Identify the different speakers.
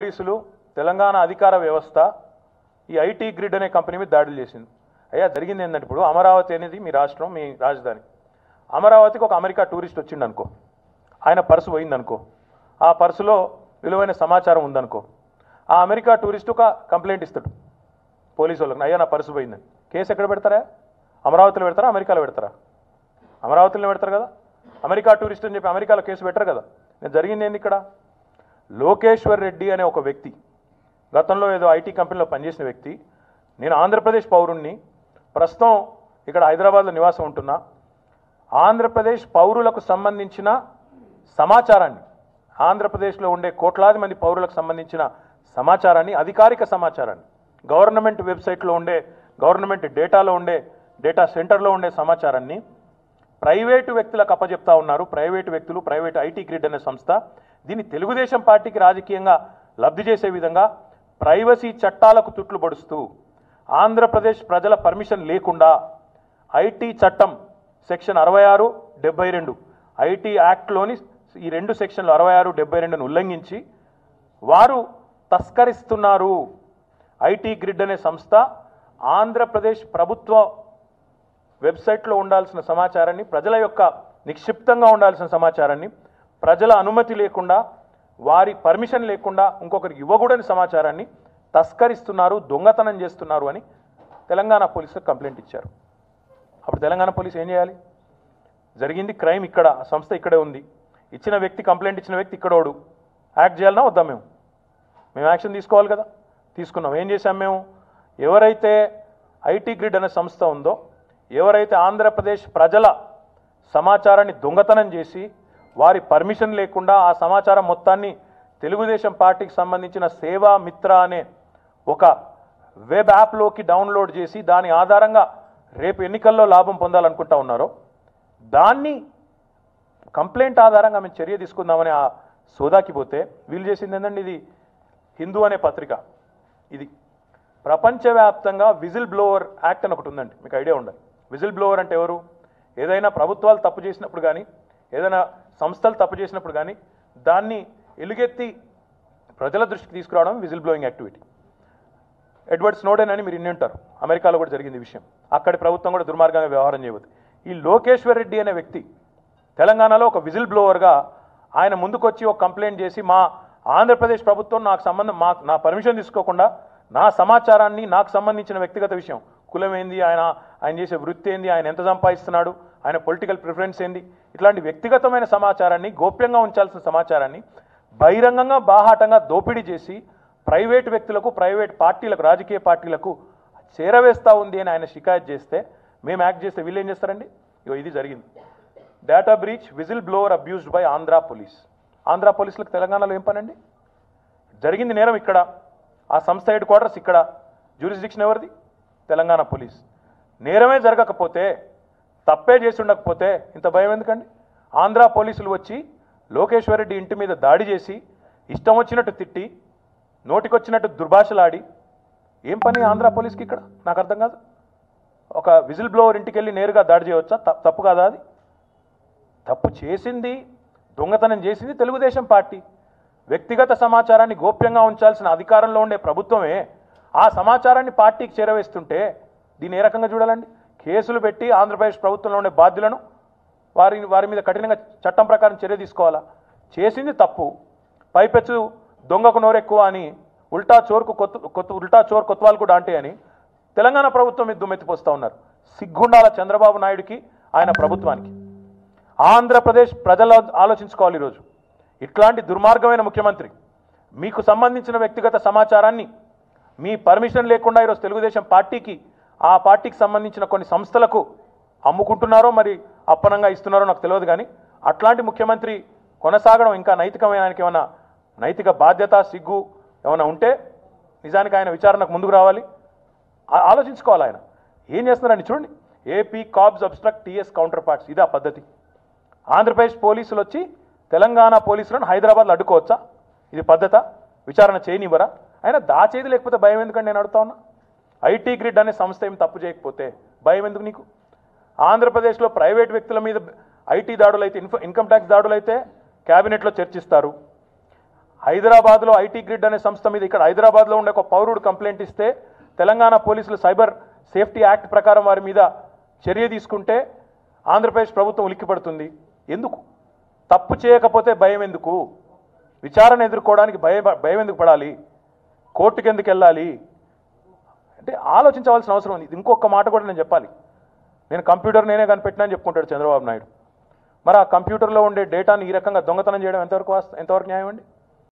Speaker 1: పోలీసులు తెలంగాణ అధికార వ్యవస్థ ఈ ఐటీ గ్రిడ్ అనే కంపెనీ మీద దాడులు చేసింది. అయ్యా జరిగింది ఏంటంటే ఇప్పుడు అమరావతి అనేది మీ రాష్ట్రం మీ రాజధాని. అమరావతికి ఒక అమెరికా టూరిస్ట్ వచ్చిండు అనుకో ఆయన పర్సు పోయిందనుకో ఆ పర్సులో విలువైన సమాచారం ఉందనుకో ఆ అమెరికా టూరిస్ట్ ఒక కంప్లైంట్ ఇస్తాడు పోలీసు వాళ్ళకి అయ్యా నా పర్సు పోయిందని. కేసు ఎక్కడ పెడతారా? అమరావతిలో పెడతారా? అమెరికాలో పెడతారా? అమరావతిలో పెడతారు కదా. అమెరికా టూరిస్ట్ అని చెప్పి అమెరికాలో కేసు పెట్టరు కదా. నేను జరిగింది ఏంది ఇక్కడ? లోకేశ్వర్ రెడ్డి అనే ఒక వ్యక్తి గతంలో ఏదో ఐటీ కంపెనీలో పనిచేసిన వ్యక్తి నేను ఆంధ్రప్రదేశ్ పౌరుణ్ణి ప్రస్తుతం ఇక్కడ హైదరాబాద్లో నివాసం ఉంటున్నా ఆంధ్రప్రదేశ్ పౌరులకు సంబంధించిన సమాచారాన్ని ఆంధ్రప్రదేశ్లో ఉండే కోట్లాది మంది పౌరులకు సంబంధించిన సమాచారాన్ని అధికారిక సమాచారాన్ని గవర్నమెంట్ వెబ్సైట్లో ఉండే గవర్నమెంట్ డేటాలో ఉండే డేటా సెంటర్లో ఉండే సమాచారాన్ని ప్రైవేటు వ్యక్తులకు అప్పజెప్తా ఉన్నారు. ప్రైవేటు వ్యక్తులు ప్రైవేట్ ఐటీ గ్రిడ్ అనే సంస్థ దీన్ని తెలుగుదేశం పార్టీకి రాజకీయంగా లబ్ధి చేసే విధంగా ప్రైవసీ చట్టాలకు తుట్లు పడుస్తూ ఆంధ్రప్రదేశ్ ప్రజల పర్మిషన్ లేకుండా ఐటీ చట్టం సెక్షన్ అరవై ఆరు డెబ్బై రెండు ఐటీ యాక్ట్లోని ఈ రెండు సెక్షన్లు అరవై ఆరు డెబ్బై రెండును ఉల్లంఘించి వారు తస్కరిస్తున్నారు. ఐటీ గ్రిడ్ అనే సంస్థ ఆంధ్రప్రదేశ్ ప్రభుత్వ వెబ్సైట్లో ఉండాల్సిన సమాచారాన్ని ప్రజల యొక్క నిక్షిప్తంగా ఉండాల్సిన సమాచారాన్ని ప్రజల అనుమతి లేకుండా వారి పర్మిషన్ లేకుండా ఇంకొకరికి ఇవ్వకూడని సమాచారాన్ని తస్కరిస్తున్నారు దొంగతనం చేస్తున్నారు అని తెలంగాణ పోలీసులకు కంప్లైంట్ ఇచ్చారు. అప్పుడు తెలంగాణ పోలీసు ఏం చేయాలి? జరిగింది క్రైమ్ ఇక్కడ సంస్థ ఇక్కడే ఉంది. ఇచ్చిన వ్యక్తి కంప్లైంట్ ఇచ్చిన వ్యక్తి ఇక్కడోడు. యాక్ట్ చేయాలన్నా వద్దాం మేము? మేము యాక్షన్ తీసుకోవాలి కదా. తీసుకున్నాం. ఏం చేశాం మేము? ఎవరైతే ఐటీ గ్రిడ్ అనే సంస్థ ఉందో ఎవరైతే ఆంధ్రప్రదేశ్ ప్రజల సమాచారాన్ని దొంగతనం చేసి వారి పర్మిషన్ లేకుండా ఆ సమాచారం మొత్తాన్ని తెలుగుదేశం పార్టీకి సంబంధించిన సేవా మిత్ర అనే ఒక వెబ్ యాప్లోకి డౌన్లోడ్ చేసి దాని ఆధారంగా రేపు ఎన్నికల్లో లాభం పొందాలనుకుంటా ఉన్నారో దాన్ని కంప్లైంట్ ఆధారంగా మేము చర్య తీసుకుందామని ఆ సోదాకి పోతే వీళ్ళు చేసింది ఏంటంటే ఇది హిందూ అనే పత్రిక. ఇది ప్రపంచవ్యాప్తంగా విజిల్ బ్లోవర్ యాక్ట్ అని ఒకటి ఉందండి. మీకు ఐడియా ఉండాలి. విజిల్ బ్లోవర్ అంటే ఎవరు? ఏదైనా ప్రభుత్వాలు తప్పు చేసినప్పుడు కానీ ఏదైనా సంస్థలు తప్పు చేసినప్పుడు కానీ దాన్ని ఎలుగెత్తి ప్రజల దృష్టికి తీసుకురావడం whistle blowing activity. Edward Snowden అని మీరు ఇన్ని ఉంటారు. అమెరికాలో కూడా జరిగింది విషయం. అక్కడి ప్రభుత్వం కూడా దుర్మార్గంగా వ్యవహారం చేయవద్దు. ఈ లోకేశ్వర్ రెడ్డి అనే వ్యక్తి తెలంగాణలో ఒక విజిల్ బ్లోవర్గా ఆయన ముందుకొచ్చి ఒక కంప్లైంట్ చేసి మా ఆంధ్రప్రదేశ్ ప్రభుత్వం నాకు సంబంధం మా నా పర్మిషన్ తీసుకోకుండా నా సమాచారాన్ని నాకు సంబంధించిన వ్యక్తిగత విషయం. కులం ఏంది? ఆయన ఆయన చేసే వృత్తి ఏంది? ఆయన ఎంత సంపాదిస్తున్నాడు? ఆయన పొలిటికల్ ప్రిఫరెన్స్ ఏంది? ఇట్లాంటి వ్యక్తిగతమైన సమాచారాన్ని గోప్యంగా ఉంచాల్సిన సమాచారాన్ని బహిరంగంగా బాహాటంగా దోపిడీ చేసి ప్రైవేట్ వ్యక్తులకు ప్రైవేట్ పార్టీలకు రాజకీయ పార్టీలకు చేరవేస్తా ఉంది అని ఆయన షికాయత్ చేస్తే మేము యాక్ట్ చేస్తే వీళ్ళు ఏం చేస్తారండి? ఇగో ఇది జరిగింది. Data breach whistle blower abused by Andhra police Andhra పోలీసులకు తెలంగాణలో ఏం పనండి? జరిగింది నేరం ఇక్కడ. ఆ సంస్థ హెడ్ క్వార్టర్స్ ఇక్కడ. జ్యూరిస్డిక్షన్ ఎవరిది? తెలంగాణ పోలీస్ నేరమే జరగకపోతే తప్పే చేసి ఉండకపోతే ఇంత భయం ఎందుకండి? ఆంధ్ర పోలీసులు వచ్చి లోకేశ్వర్ రెడ్డి ఇంటి మీద దాడి చేసి ఇష్టం వచ్చినట్టు తిట్టి నోటికొచ్చినట్టు దుర్భాషలాడి ఏం పని ఆంధ్ర పోలీస్కి ఇక్కడ? నాకు అర్థం కాదు. ఒక విజిల్ బ్లోవర్ ఇంటికి వెళ్ళి నేరుగా దాడి చేయవచ్చా? తప్పు కాదా అది? తప్పు చేసింది దొంగతనం చేసింది తెలుగుదేశం పార్టీ. వ్యక్తిగత సమాచారాన్ని గోప్యంగా ఉంచాల్సిన అధికారంలో ఉండే ప్రభుత్వమే ఆ సమాచారాన్ని పార్టీకి చేరవేస్తుంటే దీన్ని ఏ రకంగా చూడాలండి? కేసులు పెట్టి ఆంధ్రప్రదేశ్ ప్రభుత్వంలో ఉండే బాధ్యులను వారి వారి మీద కఠినంగా చట్టం ప్రకారం చర్య తీసుకోవాలా? చేసింది తప్పు. పైపెచ్చు దొంగకు నోరెక్కువ అని ఉల్టా చోర్కు కొత్త కొత్త ఉల్టా చోర్ కొత్వాలు కూడా అంటే అని తెలంగాణ ప్రభుత్వం మీద దుమ్మెత్తిపోస్తూ ఉన్నారు. సిగ్గుండాల చంద్రబాబు నాయుడికి ఆయన ప్రభుత్వానికి. ఆంధ్రప్రదేశ్ ప్రజలు ఆలోచించుకోవాలి ఈరోజు. ఇట్లాంటి దుర్మార్గమైన ముఖ్యమంత్రి మీకు సంబంధించిన వ్యక్తిగత సమాచారాన్ని మీ పర్మిషన్ లేకుండా ఈరోజు తెలుగుదేశం పార్టీకి ఆ పార్టీకి సంబంధించిన కొన్ని సంస్థలకు అమ్ముకుంటున్నారో మరి అప్పనంగా ఇస్తున్నారో నాకు తెలియదు కానీ అట్లాంటి ముఖ్యమంత్రి కొనసాగడం ఇంకా నైతికమైన ఆయనకి ఏమైనా నైతిక బాధ్యత సిగ్గు ఏమైనా ఉంటే నిజానికి ఆయన విచారణకు ముందుకు రావాలి. ఆలోచించుకోవాలి ఆయన. ఏం చేస్తున్నారని చూడండి. AP cops obstruct TS counter parts ఇదా పద్ధతి. ఆంధ్రప్రదేశ్ పోలీసులు వచ్చి తెలంగాణ పోలీసులను హైదరాబాద్లో అడ్డుకోవచ్చా? ఇది పద్ధత? విచారణ చేయనివ్వరా? ఆయన దాచేది లేకపోతే భయం ఎందుకండి నేను అడుగుతా ఉన్నా? ఐటీ గ్రిడ్ అనే సంస్థ ఏమి తప్పు చేయకపోతే భయం ఎందుకు నీకు? ఆంధ్రప్రదేశ్లో ప్రైవేట్ వ్యక్తుల మీద ఐటీ దాడులు అయితే ఇన్కమ్ ట్యాక్స్ దాడులు అయితే క్యాబినెట్లో చర్చిస్తారు. హైదరాబాద్లో ఐటీ గ్రిడ్ అనే సంస్థ మీద ఇక్కడ హైదరాబాద్లో ఉండే ఒక పౌరుడు కంప్లైంట్ ఇస్తే తెలంగాణ పోలీసులు సైబర్ సేఫ్టీ యాక్ట్ ప్రకారం వారి మీద చర్య తీసుకుంటే ఆంధ్రప్రదేశ్ ప్రభుత్వం ఉలిక్కిపడుతుంది. ఎందుకు? తప్పు చేయకపోతే భయం ఎందుకు? విచారణ ఎదుర్కోవడానికి భయ భయం ఎందుకు పడాలి? కోర్టుకు ఎందుకు వెళ్ళాలి? అంటే ఆలోచించవలసిన అవసరం ఉంది. ఇది ఇంకొక మాట కూడా నేను చెప్పాలి. నేను కంప్యూటర్ నేనే కనిపెట్టినా అని చెప్పుకుంటాడు చంద్రబాబు నాయుడు. మరి ఆ కంప్యూటర్లో ఉండే డేటాని ఈ రకంగా దొంగతనం చేయడం ఎంతవరకు వాస్త- ఎంతవరకు న్యాయం అండి?